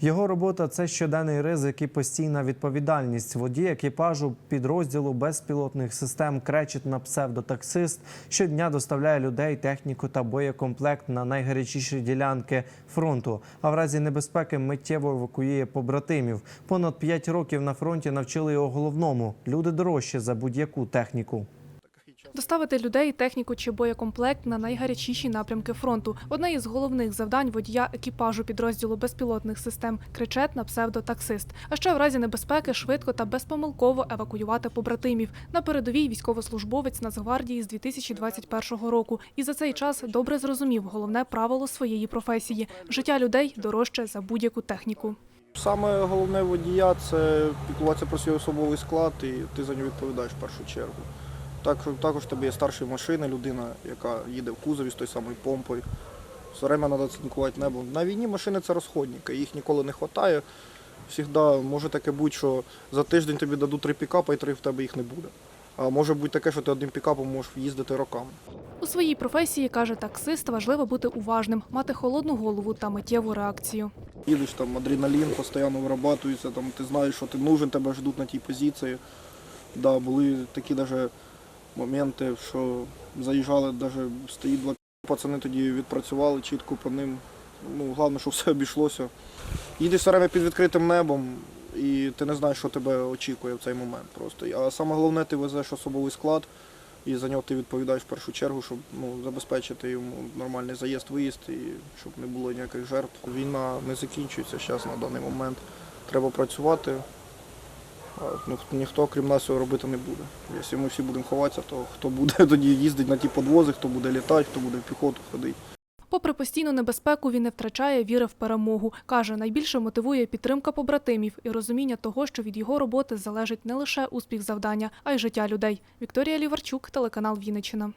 Його робота це щоденний ризик і постійна відповідальність. Водій екіпажу підрозділу безпілотних систем кречет на псевдотаксист щодня доставляє людей, техніку та боєкомплект на найгарячіші ділянки фронту. А в разі небезпеки миттєво евакуює побратимів. Понад п'ять років на фронті навчили його головному: люди дорожчі за будь-яку техніку. Доставити людей, техніку чи боєкомплект на найгарячіші напрямки фронту. Одне із головних завдань водія екіпажу підрозділу безпілотних систем кричет на псевдотаксист. А ще в разі небезпеки швидко та безпомилково евакуювати побратимів. На передовій військовослужбовець Нацгвардії з 2021 року. І за цей час добре зрозумів головне правило своєї професії: життя людей дорожче за будь-яку техніку. Саме головне водія це піклуватися про свій особовий склад, і ти за нього відповідаєш в першу чергу. Так, також в тебе є старші машини, людина, яка їде в кузові з тою самою помпою. Все время треба цинкувати небо. На війні машини це розходники, їх ніколи не вистачає. Всігда може таке бути, що за тиждень тобі дадуть три пікапа і три в тебе їх не буде. А може бути таке, що ти одним пікапом можеш їздити роками. У своїй професії каже таксист, важливо бути уважним, мати холодну голову та миттєву реакцію. Їдеш там адреналін постійно вирабатується, там ти знаєш, що ти нужен, тебе ждуть на тій позиції. Да, були такі даже моменти, що заїжджали, даже стоїть два пацани тоді відпрацювали чітко по ним. Ну, головне, щоб все обійшлося. Їдеш все під відкритим небом, і ти не знаєш, що тебе очікує в цей момент просто. А саме головне, ти везеш особовий склад, і за нього ти відповідаєш в першу чергу, щоб ну, забезпечити йому нормальний заїзд, виїзд і щоб не було ніяких жертв. Війна не закінчується зараз на даний момент. Треба працювати. Ніхто крім нас цього робити не буде. Якщо ми всі будемо ховатися, то хто буде тоді їздити на ті подвози, хто буде літати, хто буде в піхоту ходити. Попри постійну небезпеку, він не втрачає віри в перемогу. Каже, найбільше мотивує підтримка побратимів і розуміння того, що від його роботи залежить не лише успіх завдання, а й життя людей. Вікторія Ліварчук, телеканал Вінниччина.